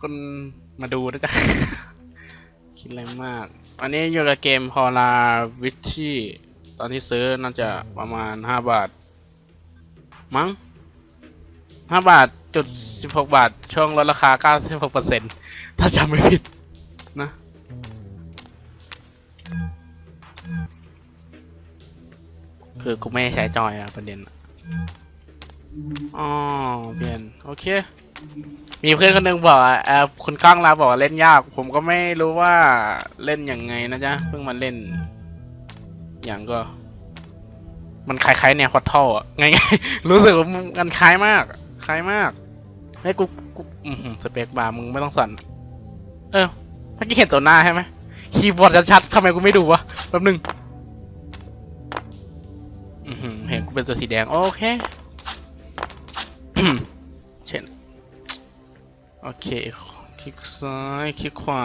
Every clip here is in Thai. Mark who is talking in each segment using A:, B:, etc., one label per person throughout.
A: คนมาดูนะจ๊ะ คิดอะไรมาก อันนี้อยู่กับเกมพอลาวิชี่ตอนที่ซื้อน่าจะประมาณห้าบาท มั้งห้าบาทจุดสิบหกบาท ช่วงลดราคาเก้าสิบหกเปอร์เซ็นต์ถ้าจำไม่ผิดนะคือกูไม่ใช้จอยอะประเด็นอ๋อเปลี่ยน โอเค มีเพื่อนคนหนึงบอกว่าเออคุณก้องเราบอกว่าเล่นยาก ผมก็ไม่รู้ว่าเล่นยังไงนะจ๊ะ เพิ่งมาเล่น อย่างก็ มันคล้ายๆแนวคอทเทลอะไงๆรู้สึกว่ามันคล้ายมาก คล้ายมากไอ้กูกูสเปคบาร์มึงไม่ต้องสั่น เออเมื่อกี้เห็นตัวหน้าใช่ไหมคีย์บอร์ดชัดๆทำไมกูไม่ดูวะแป๊บนึงเห็นกูเป็นตัวสีแดง โอเค โอเค คลิกซ้าย คลิกขวา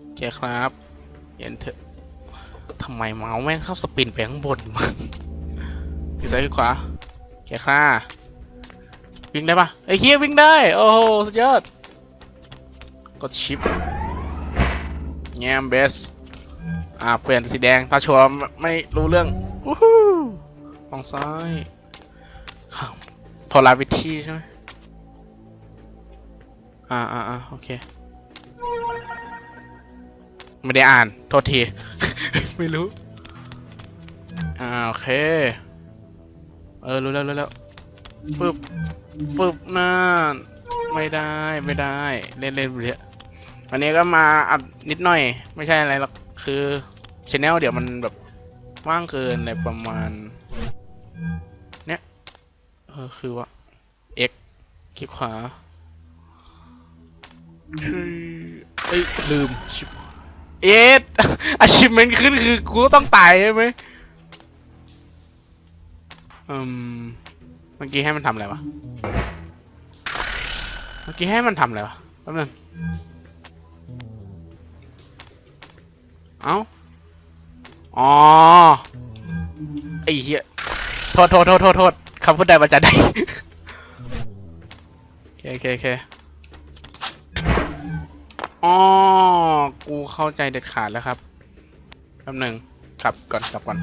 A: โอเคครับเห็นเถอะทำไมเมาส์แม่งชอบสปินไปข้างบนวะคลิกซ้ายคลิกขวาโอเคค่ะวิ่งได้ปะไอ้เฮียวิ่งได้ โอ้โห สุดยอด กดชิปแงมเบส อ่า เปลี่ยนสีแดง ถ้าชัวร์ไม่รู้เรื่องวู้ฮู้ฝั่งซ้ายพอลาวิธีใช่ไหม อ่าอ่าอ่าโอเค ไม่ได้อ่าน โทษที ไม่รู้ อ่า โอเค เออ รู้แล้วรู้แล้วปึ๊บปึ๊บนั่นไม่ได้ไม่ได้ เล่นเล่นเรื่อยวันนี้ก็มาอัดนิดหน่อย ไม่ใช่อะไรหรอกคือชแนลเดี๋ยวมันแบบว่างเกินในประมาณ เนี้ยเออคือว่า x คลิกขวา เอ้ยลืมชิบเอ็ดอาชิมเมนขึ้นคือกูต้องตายใช่ไหมอืมเมื่อกี้ให้มันทำอะไรวะ เมื่อกี้ให้มันทำอะไรวะแป๊บนึงเอ้า อ๋อ ไอ้เหี้ย โทษโทษโทษโทษโทษคำพูดใดมาจากใดโอเคโอเคโอเค อ๋อ กูเข้าใจเด็ดขาดแล้วครับแป๊บหนึ่งกลับก่อนกลับก่อน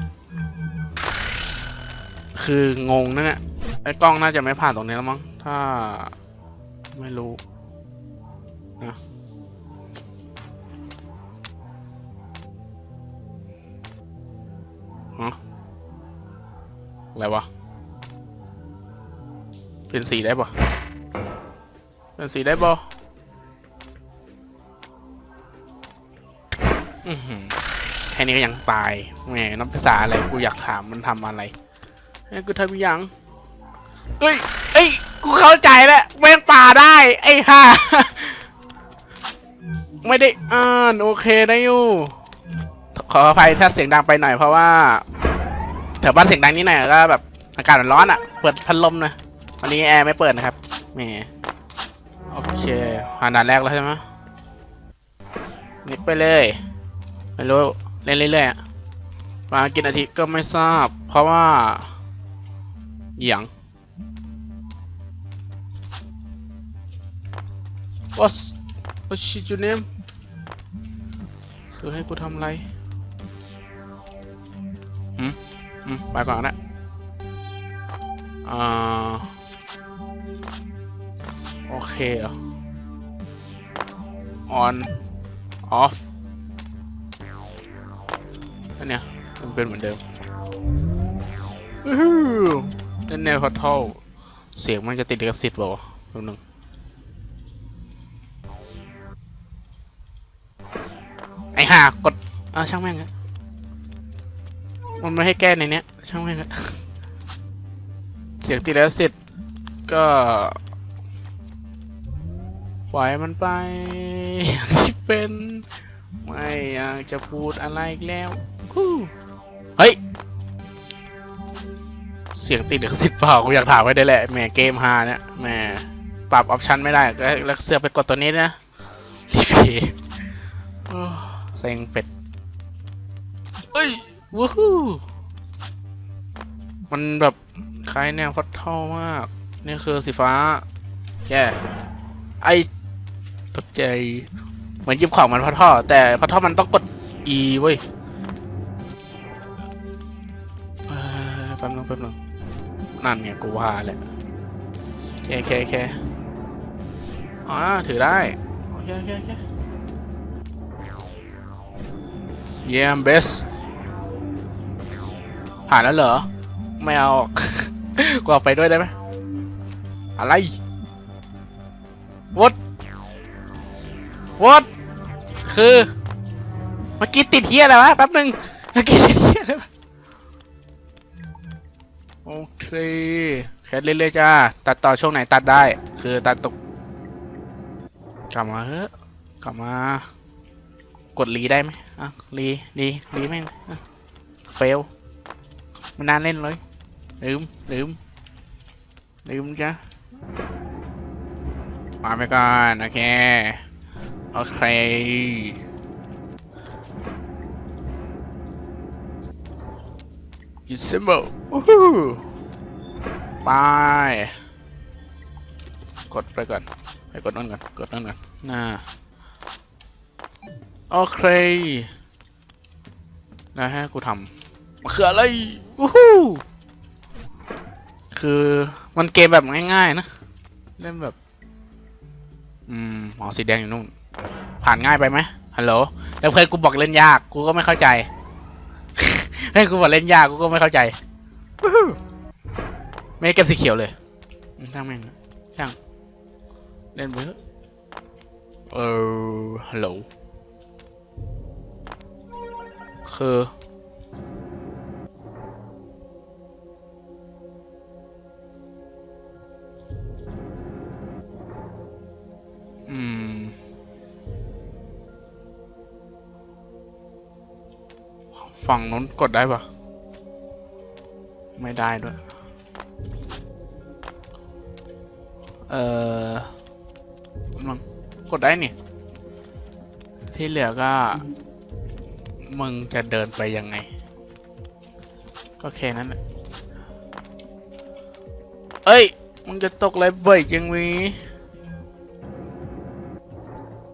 A: คืองงนั่นแหละไอ้กล้องน่าจะไม่ผ่านตรงนี้แล้วมั้ง ถ้าไม่รู้นะฮะอะไรวะ เป็นสีได้ปะเป็นสีได้ปะ อือหือแค่นี้ก็ยังตายแหมน้ำภาษาอะไรกูอยากถามมันทำอะไรไอ้กูทำยังเอ้ยเอ้ยกูเข้าใจแล้วแม่งป่าได้ ไอ้ห่าไม่ได้อ่านโอเคได้อยู่ขออภัยถ้าเสียงดังไปหน่อยเพราะว่าแถวบ้านเสียงดังนิดหน่อยก็แบบอากาศมันร้อนอะ เปิดพัดลมนะวันนี้แอร์ไม่เปิดนะครับแหมโอเคผ่านด่านแรกแล้วใช่ไหมนิดไปเลย ไม่รู้เล่นเรื่อยๆอะมากี่นาทีก็ไม่ทราบ เพราะว่าอหย่าง What's What's your name คือให้กูทำอะไรหืมหืมไปก่อนนะอ่าโอเคเหรอ on off อันเนี้ยมันเป็นเหมือนเดิมอื้อหือนั่นแนวพอทอลเสียงมันจะติดลิขสิทธิ์เปล่าวะแป๊บนึงไอ้ห่ากดอ่าช่างแม่งอะมันไม่ให้แก้ในเนี้ย ช่างแม่งอะเสียงติดลิขสิทธิ์ก็ปล่อยมันไปอย่างที่เป็น ไม่อยากจะพูดอะไรอีกแล้วฮู้ เฮ้ย เสียงติดหรือติดเปล่ากูอยากถามไว้ได้แหละแหมเกมฮาเนี่ยแหมปรับออปชันไม่ได้ก็แล้วเสือกไปกดตัวนี้นะรีพีโอ้เซ็งเป็ด เฮ้ยวู้ฮู้มันแบบคล้ายแนวพัดเท่ามาก นี่คือสีฟ้าแกไอใจ เหมือนหยิบของมันพัดท่อ แต่พัดท่อมันต้องกด E เว้ย แป๊บนึงแป๊บนึงนั่นไงกูว่าแหละโอเคโอเคโอเคอ๋อถือได้ โอเคโอเคโอเคเยี่ยมเบสผ่านแล้วเหรอ ไม่เอากูเอาไปด้วยได้ไหมอะไร what what คือ เมื่อกี้ติดเฮียอะไรวะแป๊บนึงเมื่อกี้ติดเฮียอะไรวะ โอเคแค่เรื่อยๆจ้า ตัดต่อช่วงไหนตัดได้ คือตัดตก กลับมาเฮ้กลับมา กดรีได้ไหมอะรีรีรีแม่งเฟลมันนานเล่นเลยลืมลืมลืมจ้ะมาไปก่อนโอเค โอเค December วู้ฮู้ ไป กดไปก่อนไปกดนั่นก่อนกดนั่นก่อนน่าโอเคนะฮะกูทำมันคืออะไรวู้ฮู้คือมันเกมแบบง่ายๆนะ เล่นแบบ อืมหมอสีแดงอยู่นู่น ผ่านง่ายไปไหมฮัลโหลแล้วเพื่อนกูบอกเล่นยาก กูก็ไม่เข้าใจเพื่อนกูบอกเล่นยาก กูก็ไม่เข้าใจ ไม่ให้เก็บสีเขียวเลยอืมช่างแม่งนะช่างเล่นไปเถอะเออฮัลโหลคืออืมฝั่งนู้นกดได้ปะไม่ได้ด้วย เออมันกดได้นี่ ที่เหลือก็ มึงจะเดินไปยังไง ก็แค่นั้นแหละเอ้ย มึงจะตกอะไรบ่อยจังวี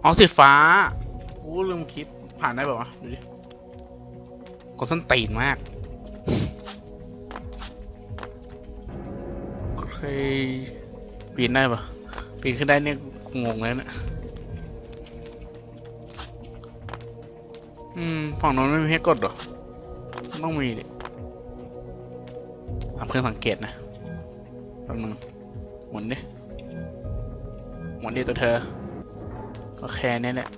A: อ๋อสีฟ้าอู้ลืมคิด ผ่านได้แบบวะ ดูดิกดส้นตีนมากโอเค ปีนได้ปะปีนขึ้นได้เนี่ยงงแล้วเนะอืมฝั่งโน้นไม่มีให้กดหรอ ต้องมีดิทำเครื่องสังเกตนะแป๊บนึงหมุนดิหมุนดิตัวเธอ ก็แค่นี้แหละ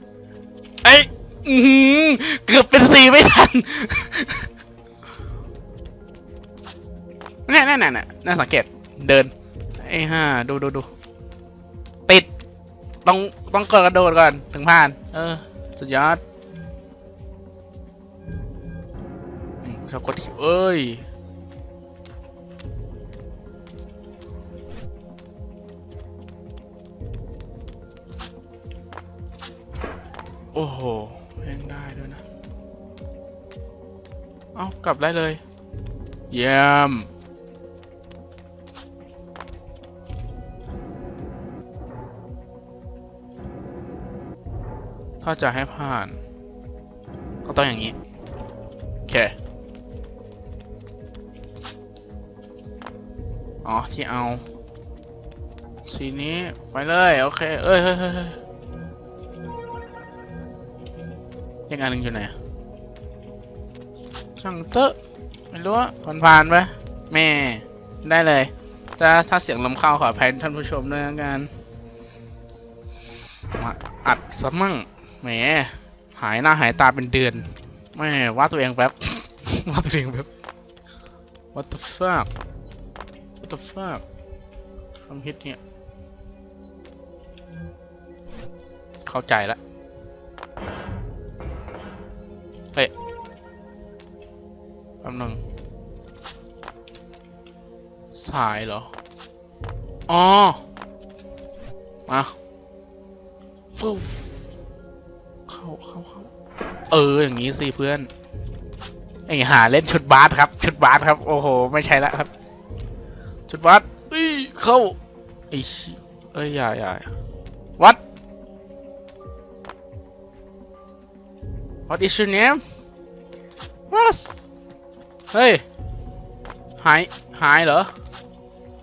A: เอ้ยอื้อหือเกือบเป็นสีไม่ทันเนี่ยนี่ยเนี่ยเนี่ยน่าสังเกตเดิน ไอ้ห่าดูดูดูติด ต้องต้องกดกระโดดก่อน ถึงผ่าน เออ สุดยอดอืมชอบกดที่เอ้ยโอ้โหเล่นได้ด้วยนะ เอากลับได้เลย เยี่ยม ถ้าจะให้ผ่าน ก็ต้องอย่างนี้ โอเค อ๋อ ที่เอา สีนี้ ไปเลย โอเค เอ้ยเฮ้ยเฮ้ยเฮ้ยยังอันหนึ่งอยู่ไหนอะช่างเตอะไม่รู้ว่าผ่านผ่านๆไปแม่ ได้เลย ถ้าถ้าเสียงลมเข้าขออภัยท่านผู้ชมด้วยนะกันมาอัดซะมั่ง แหม หายหน้าหายตาเป็นเดือนไม่ว่าตัวเองแป๊บ ว่าตัวเองแป๊บ what the fuck what the fuck คำฮิตเนี่ย เข้าใจแล้วเฮ้ยแป๊บนึงสายเหรอ อ๋อ มา ฟู เอออย่างนี้สิเพื่อนไอหาเล่นชุดบาสครับ ชุดบาสครับ โอ้โห ไม่ใช่แล้วครับ ชุดบาสอีเข้าไอเอ้ยหญ่ใหญ่วัด What is your name สเฮ้ย หาย หายเหรอ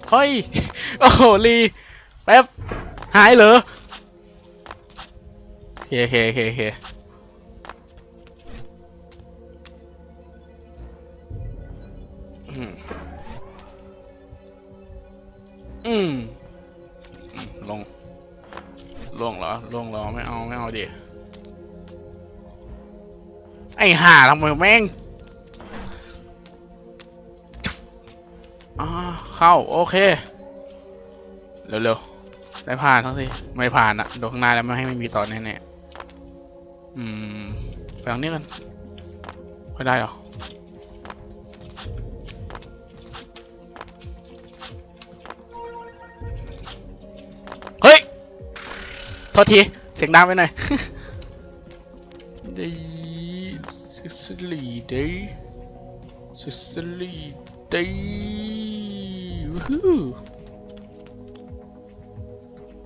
A: เฮ้ย โอ้โหลีแป๊บ หายเหรอ เคโอเคโอเคโอเคอืมอืมอืมลงลงเหรอลงเหรอไม่เอาไม่เอาดิไอ้ห่าทำไมแม่งอ่าเข้า โอเค เร็วๆ ได้ผ่านทั้งสิ ไม่ผ่านอะโดนข้างหน้าแล้วไม่ให้ไม่มีตอนแน่ๆ อืมไปทางนี้กันไม่ได้หรอเฮ้ยโทษที เสียงดังไปหน่อยดีซิสลีดีซิสลีดีวู้ฮู้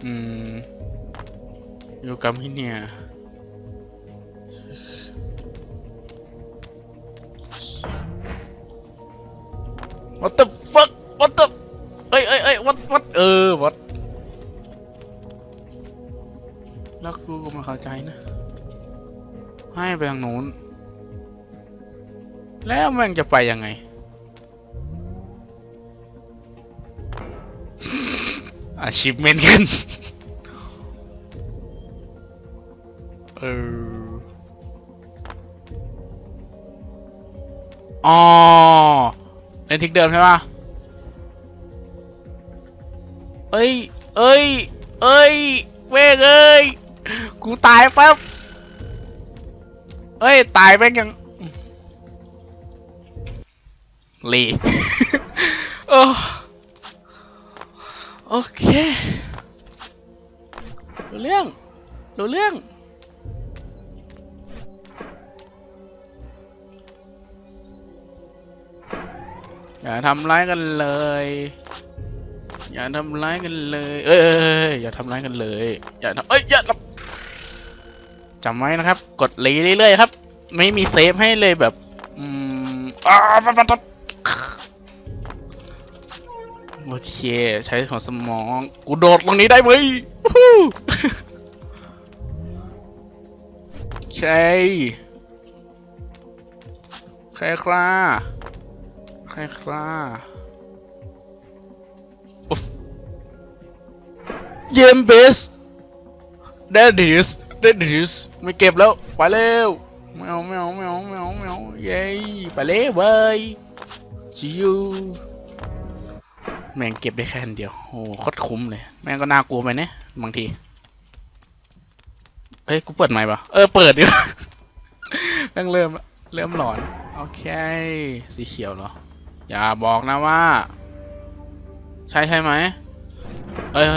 A: อืมอยู่กับพี่เนี่ย what the fuck what the เอ้ยเอ้ยเอ้ย what what เออ what แล้วกูก็ม่เข้าใจนะ ให้ไปทางโน้น แล้วแม่งจะไปยังไง อาชีพเมนกันเอออ๋อ ในทิกเดิมใช่ปะเอ้ย เอ้ย เอ้ยเว้ยเอ้ย กูตายปั๊บเอ้ย ตายแม่งยังลีโอ้โอเค รู้เรื่อง รู้เรื่อง อย่าทำร้ายกันเลย อย่าทำร้ายกันเลย เอ้ยอย่าทำร้ายกันเลย อย่าทำเอ้ยอย่าทำจำไว้นะครับ กดรีเรื่อยๆครับ ไม่มีเซฟให้เลยแบบ อืมอ้าปั๊บปั๊บโอเค ใช้ของสมอง กูโดดตรงนี้ได้ไหมใช่ใครคลา ใครคลาอุ๊บเยี่ยมเบส that is that is ไม่เก็บแล้ว ไปเร็วไม่เอาไม่เอาไม่เอาไม่เอาไม่เอาเย้ไปเร็วเว้ยจิวแม่งเก็บได้แค่อันเดียว โอ้โหโคตรคุ้มเลย แม่งก็น่ากลัวไปเนี่ยบางที เฮ้ย กูเปิดไหมค์ปะเออ เปิดดิแม่งเริ่มละเริ่มหลอน โอเค สีเขียวเหรอ อย่าบอกนะว่า ใช่ใช่ไหมเอ้ย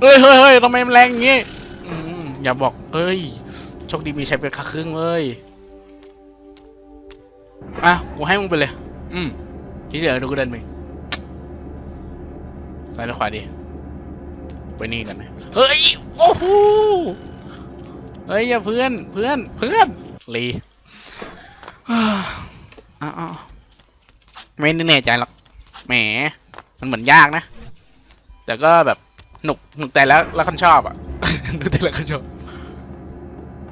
A: เฮ้ยเฮ้ยเฮ้ยทำไมมันแรงอย่างงี้อืมอย่าบอกเอ้ยโชคดีมีใช้ไปค่าครึ่งเลยอะกูให้มึงไปเลย อืมที่เหลือดูกูเดินไปซ้ายหรือขวาดีไปนี่กันเฮ้ยโอ้โหเฮ้ยอย่าเพื่อนเพื่อนเพื่อนลี อ้าวอ้าวอ้าวไม่แน่ใจหรอกแหม มันเหมือนยากนะ แต่ก็แบบหนุกหนุกแต่แล้วแล้วคนชอบอะหนุกแต่แล้วคนชอบ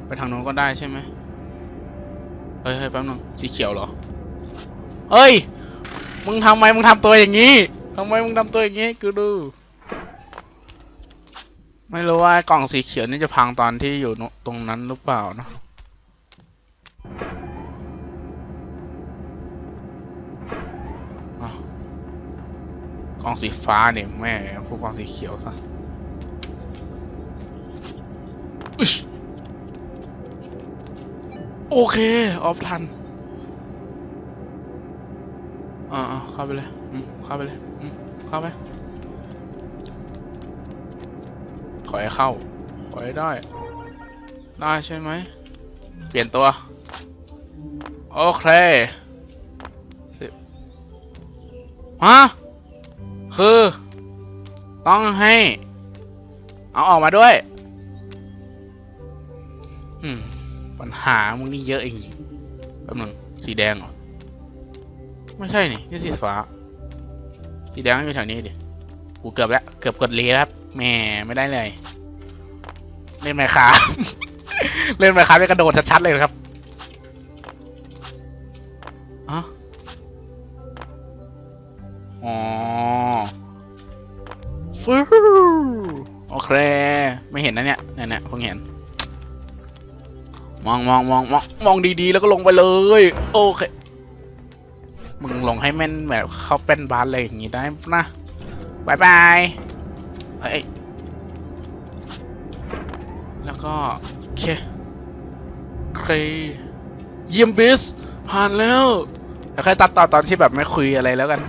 A: ไปทางโน้นก็ได้ใช่ไหมเฮ้ยเฮ้ยแป๊บนึงสีเขียวเหรอเฮ้ย มึงทำไมมึงทำตัวอย่างนี้ทำไมมึงทำตัวอย่างนี้กูดู ไม่รู้ว่ากล่องสีเขียวนี่จะพังตอนที่อยู่ตรงนั้นหรือเปล่าเนอะ กองสีฟ้าเนี่ยแม่พวกกองสีเขียวซะโอเค ออฟทันอ่าเข้าไปเลยอืมเข้าไปเลยอืมเข้าไป ขอให้เข้า ขอให้ได้ ได้ใช่ไหม เปลี่ยนตัว โอเคสิบฮะ คือ ต้องให้ เอาออกมาด้วยปัญหามึงนี่เยอะเองแป๊บนึงสีแดงเหรอ ไม่ใช่นี่นี่สีฟ้า สีแดงอยู่แถวนี้ดิกูเกือบแล้ว เกือบกดเลีแล้วครับแหมไม่ได้เลย เล่นไมค์คาเล่นไมค์คาไปกระโดดชัดๆเลยครับ อ๋อฟูโอเค ไม่เห็นนะเนี่ยเนี่ยเนี่ยเพิ่งเห็น มองมองมองมองมองดีๆ แล้วก็ลงไปเลย โอเค มึงลงให้แม่นแบบเข้าเป็นบาสเลยอย่างงี้ได้นะบายบายเอ้ยแล้วก็ โอเคโอเคเยี่ยมบิสผ่านแล้วแล้วค่อยตัดต่อตอนที่แบบไม่คุยอะไรแล้วกัน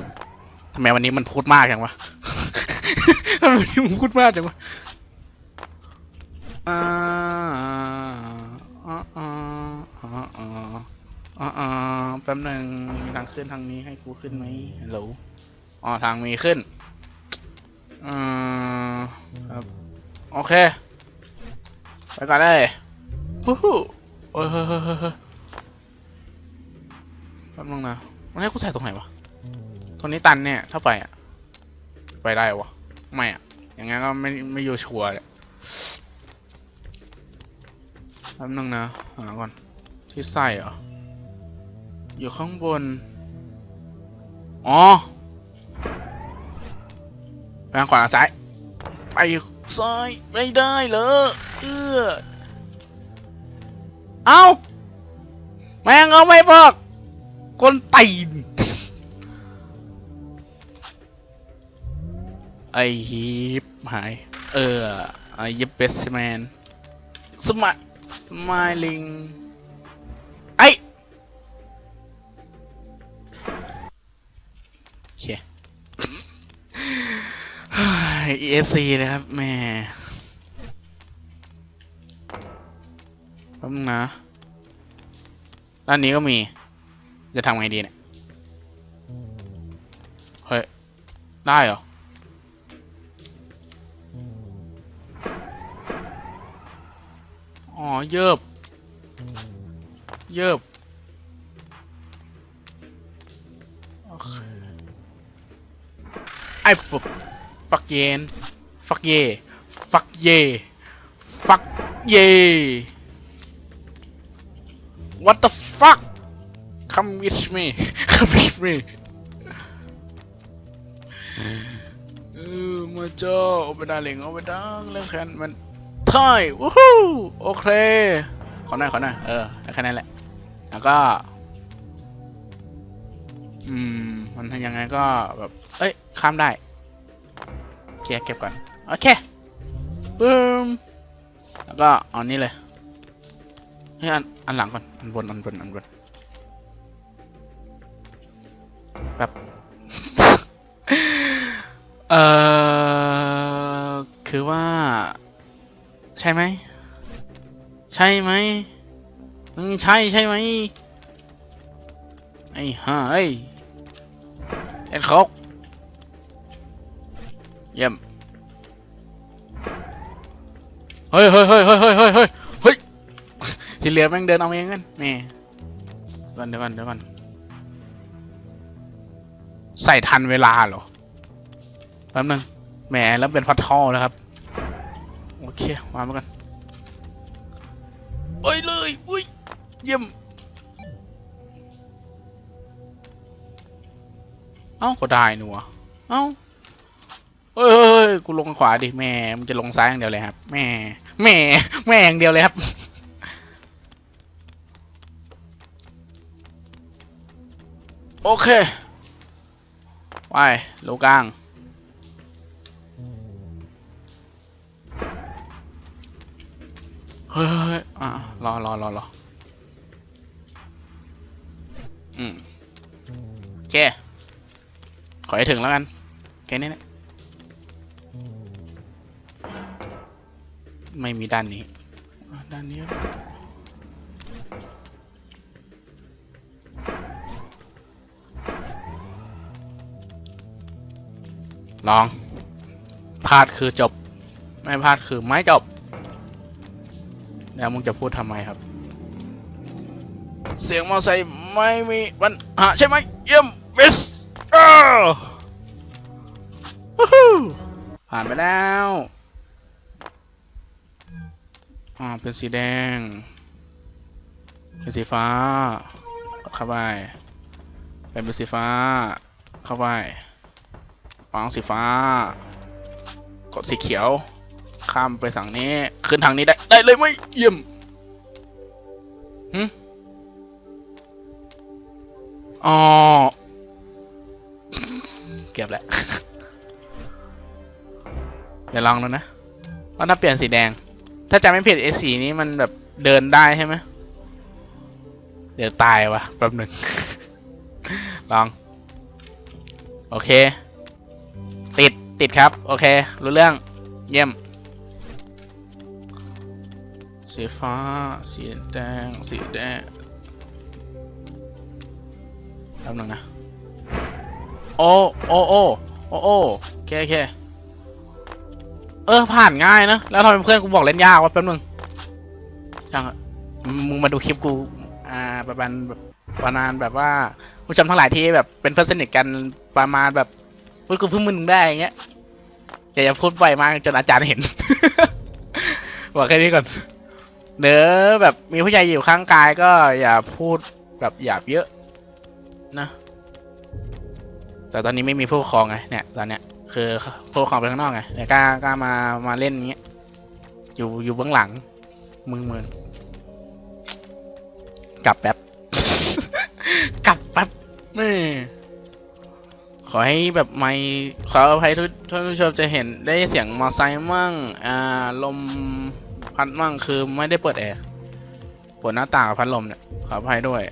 A: ไมวันนี้มันพูดมากจังวะทำไมวันนี้มึงพูดมากจังวะอ่าอ่าอ่าอ่าอ่าอ่าอ่าแป๊บหนึ่งมีทางขึ้นทางนี้ให้กูขึ้นไหมฮัลโหลอ๋อทางมีขึ้นอืมครับโอเค ไปก่อนเลยฮู้ฮู้โอ้ยเฮ้ยเฮ้ยเฮ้ยเฮ้ยแป๊บนึงนะมันให้กูใส่ตรงไหนวะ ตรงนี้ตันเนี่ย ถ้าไปอะ ไปได้วะไม่อะ อย่างงั้นก็ไม่ไม่อยู่ชัวร์เลยแป๊บนึงนะหาก่อน ที่ใส่เหรอ อยู่ข้างบน อ๋อไปทางขวาซ้าย ไปซ้ายไม่ได้เลยเออเอาแม่งเอาไม่บอกคนตีน ไอฮิปหาย เออไอยิปเบสแมนสมายสมายลิงไอโอเค ESC เลยครับแม่แป๊บนึงนะด้านนี้ก็มี จะทำไงดีเนี่ย เฮ้ย ได้เหรอ อ๋อ เยิบ เยิบ ไอ้ปุ๊บฟักเยนฟักเย ฟักเย ฟักเย what the fuck come with me come with me เออมาเจ้าเอาไปได้เหลงเอาไปดังเรื่องแคนมัน ทยวู้ฮู้โอเค ขอหน่อยขอหน่อยเออแค่นั้นแหละ แล้วก็ อืม มันทำยังไงก็แบบ เอ้ย ข้ามได้เคลียร์เก็บก่อน โอเคปึ้มแล้วก็เอานี้เลยเฮ้ยอันอันหลังก่อน อันบน อันบน อันบน แบบ เอ่อ ใช่ไหม ใช่ไหมใช่ใช่ไหมไอ้ห่าไอ้เอ็ดคกเยี่ยมเฮ้ยเฮ้ยเฮ้ยเฮ้ยเฮ้ยเฮ้ยเฮ้ยเฮ้ยที่เหลือแม่งเดินเอาเองกันนี่เดี๋ยวก่อนเดี๋ยวก่อนเดี๋ยวก่อนใส่ทันเวลาเหรอแป๊บนึงแหมแล้วเป็นฟัดท่อแล้วครับ อเควางมากันไปเลยอุ้ยเยี่ยมเอ้าก็ได้หนูวะเอ้าเอ้ยเอ้ยเอ้ยกูลงขวาดิแม่มันจะลงซ้ายอย่างเดียวเลยครับแม่แม่แม่อย่างเดียวเลยครับโอเคไปโลกลาง เฮ้ยเฮ้ยเฮ้ยอะรอรอรอรออืมโอเค ขอให้ถึงแล้วกัน แค่นี้นะไม่มีด้านนี้อะด้านนี้ก็ได้ลองพลาดคือจบ ไม่พลาดคือไม่จบเแล้วมึงจะพูดทำไมครับ เสียงมอไซค์ไม่มีปัญหาใช่ไหมเยี่ยมเบสอ้าววู้ฮู้ผ่านไปแล้วอ่าเป็นสีแดง เป็นสีฟ้า เข้าไปเป็นเป็นสีฟ้า เข้าไปวางสีฟ้ากดสีเขียว ข้ามไปสั่งนี้ ขึ้นทางนี้ได้ ได้เลยไหมเยี่ยมหึอ๋อ เก็บแหละเดี๋ยวลองดูนะว่าถ้าเปลี่ยนสีแดง ถ้าจำไม่ผิดไอ้สีนี้มันแบบเดินได้ใช่ไหมเดี๋ยวตายวะแป๊บหนึ่ง ลอง โอเค ติดติดครับ โอเค รู้เรื่อง เยี่ยม สีฟ้า สีแดง สีแดงแป๊บนึงนะ โอ้ โอ้ โอ้ โอ้โอ้โอเคโอเคเออ ผ่านง่ายนะ แล้วทำไมเพื่อนกูบอกเล่นยากวะแป๊บนึงช่างมึงมาดูคลิปกู อ่า ประมาณแบบประมาณแบบว่าผู้ชมทั้งหลายที่แบบเป็นเพื่อนสนิทกันประมาณแบบพูดกูเพิ่งมึงได้อย่างเงี้ยอย่าพูดบ่อยมากจนอาจารย์เห็น บอกแค่นี้ก่อน เนื้อแบบมีผู้ใหญ่อยู่ข้างกายก็อย่าพูดแบบหยาบเยอะนะ แต่ตอนนี้ไม่มีผู้ปกครองไงเนี่ยตอนเนี้ยคือผู้ปกครองไปข้างนอกไงแต่กล้ากล้ามามาเล่นอย่างเงี้ยอยู่อยู่เบื้องหลังมึงมึงกลับแป๊บ กลับแป๊บไม่ขอให้แบบไม่ขออภัยทุกท่านผู้ชมจะเห็นได้เสียงมอไซค์มั่ง อ่า ลม พัดมั่งคือไม่ได้เปิดแอร์เปิดหน้าต่างกับพัดลมเนี่ยขออภัยด้วย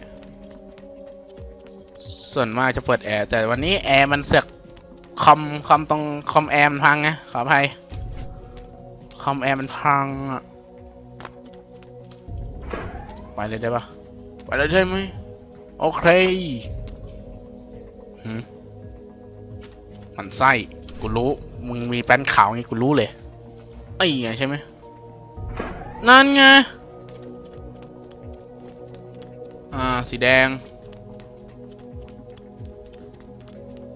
A: ส่วนมากจะเปิดแอร์แต่วันนี้แอร์มันเสือกคอมคอมตรงคอมแอร์มันพังไงขออภัยคอมแอร์มันพังอะไปเลยได้ปะไปเลยได้ไหมโอเคหืมมันไส้กูรู้ มึงมีแป้นขาวไงกูรู้เลยไอ้ไงใช่ไหม นั่นไง อ่า สีแดง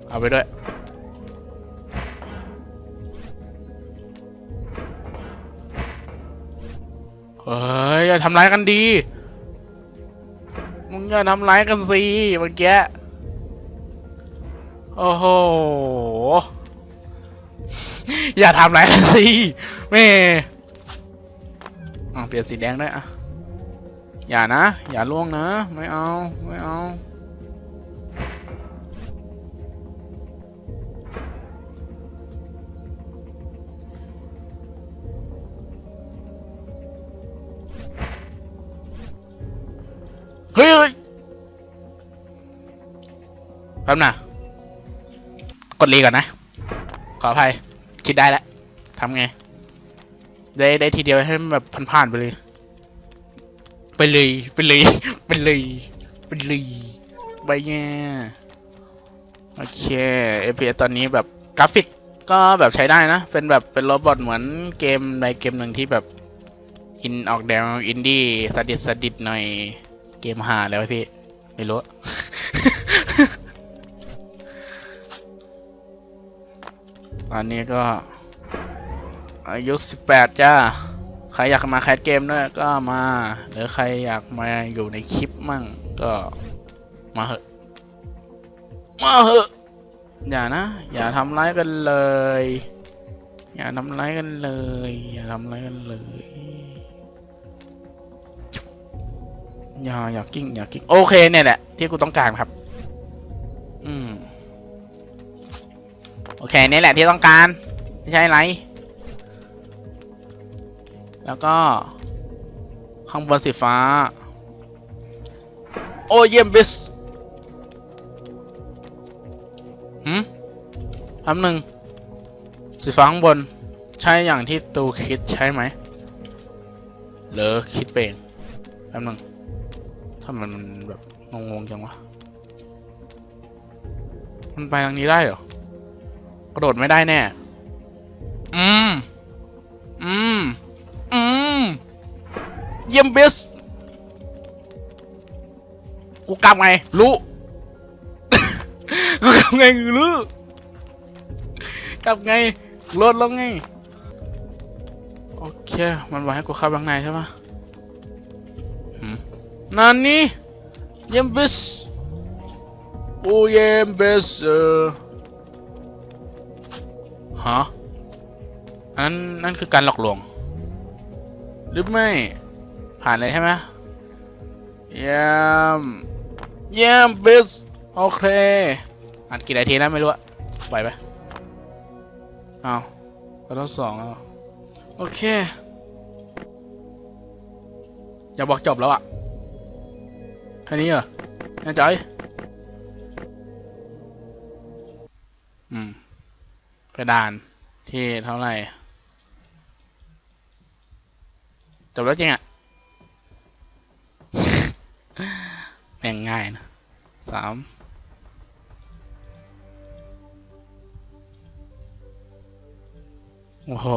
A: เอาไปด้วย เฮ้ย อย่าทำร้ายกันดี มึงอย่าทำร้ายกันสิเมื่อกี้ โอ้โห อย่าทำร้ายกันสิแม่ อะเปลี่ยนสีแดงได้อะ อย่านะ อย่าล่วงนะ ไม่เอา ไม่เอา เฮ้ยเฮ้ยแป๊บนะกดรีก่อนนะ ขออภัย คิดได้แล้วทำไง ได้ได้ทีเดียวให้มันแบบผ่านๆไปเลย ไปเลยไปเลยไปเลยไปเลยไปเนี่โอเค FPS ตอนนี้แบบกราฟิกก็แบบใช้ได้นะ เป็นแบบเป็นโรบอทเหมือนเกมในเกมหนึ่งที่แบบ อินออกแนวอินดี้สดิดสดิดหน่อยเกมหาแล้วพี่ ไม่รู้ ตอนนี้ก็ อายุสิบแปดจ้า ใครอยากมาแคสเกมด้วยก็มา หรือใครอยากมาอยู่ในคลิปมั่งก็มาเหอะ มาเหอะ อย่านะ อย่าทำร้ายกันเลย อย่าทำร้ายกันเลย อย่าทำร้ายกันเลย อย่าอย่ากิ้งอย่ากิ้งโอเคเนี่ยแหละที่กูต้องการครับ อืม โอเค นี่แหละที่ต้องการ ไม่ใช่ไร แล้วก็ ข้างบนสีฟ้า โอ้เยี่ยมบิสหืมคำหนึ่งสีฟ้าข้างบน ใช่อย่างที่ตูคิดใช่ไหมหรือคิดเปเองคำหนึ่งถ้ามันมันแบบงงๆจังวะ มันไปทางนี้ได้เหรอ กระโดดไม่ได้แน่ อืม อืม อืมเยี่ยมเบสกูกลับไง รู้ กูกลับไงรู้กลับไงรถแล้วไง โอเค มันบอกให้กูเข้าไปข้างในใช่ปะหืมนั่นนี่เยี่ยมเบสโอ้เยี่ยมเบสเออฮะอันนั้นนั่นคือการหลอกลวง หรือไม่ ผ่านเลยใช่ไหมเยี่ยมเยี่ยมเบสโอเค อัดกี่นาทีแล้วไม่รู้อะไหวไหมอ้าก็ต้องสองแล้วโอเคอย่าบอกจบแล้วอะแค่นี้เหรอแน่ใจอืมกระดานที่เท่าไหร่ จบแล้วจริงอะแม่งง่ายนะสามโอ้โห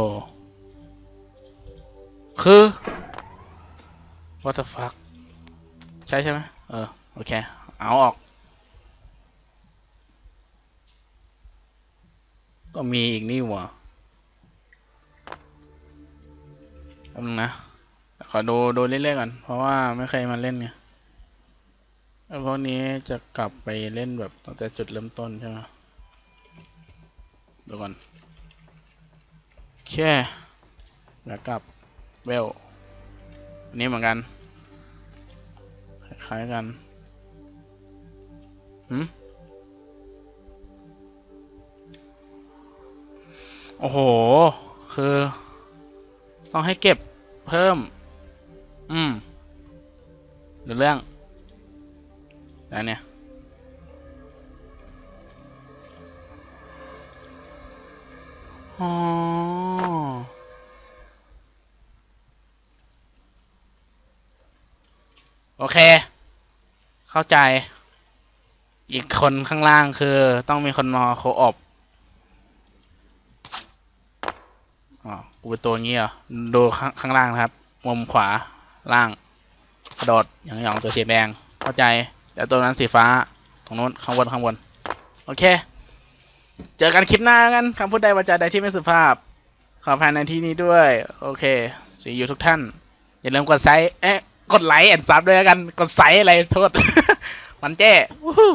A: คือ what the fuck ใช่ใช่ไหมเออ โอเค เอาออก ก็มีอีกนี่หว่าแป๊บนึงนะ อดูดูเรื่อยๆก่อน เพราะว่าไม่เคยมาเล่นไงแล้วพวกนี้จะกลับไปเล่นแบบตั้งแต่จุดเริ่มต้นใช่ไหมดูก่อนโอเคแล้วกลับเวลอันนี้เหมือนกันคล้ายๆกันหืมโอ้โห คือ ต้องให้เก็บเพิ่ม อืมหรือเรื่องแล้วเนี่ย อ๋อ โอเค เข้าใจ อีกคนข้างล่างคือ ต้องมีคนมาโคออบอ๋อกูเป็นตัวงี้เหรอ ดูข้างข้างล่างนะครับ มุมขวา ล่างกระโดดอย่างหยองตัวสีแดงเข้าใจเดี๋ยวตัวนั้นสีฟ้าตรงนู้นข้างบนข้างบน โอเค เจอกันคลิปหน้ากันคำพูดใดวาจาใดที่ไม่สุภาพ ขออภัยในที่นี้ด้วย โอเคสีอยู่ทุกท่าน อย่าลืมกดไซส์เอ๊ะกดไลค์แอนซับด้วยแล้วกัน กดไซส์อะไรโทษ มันแจ้วู้ฮู้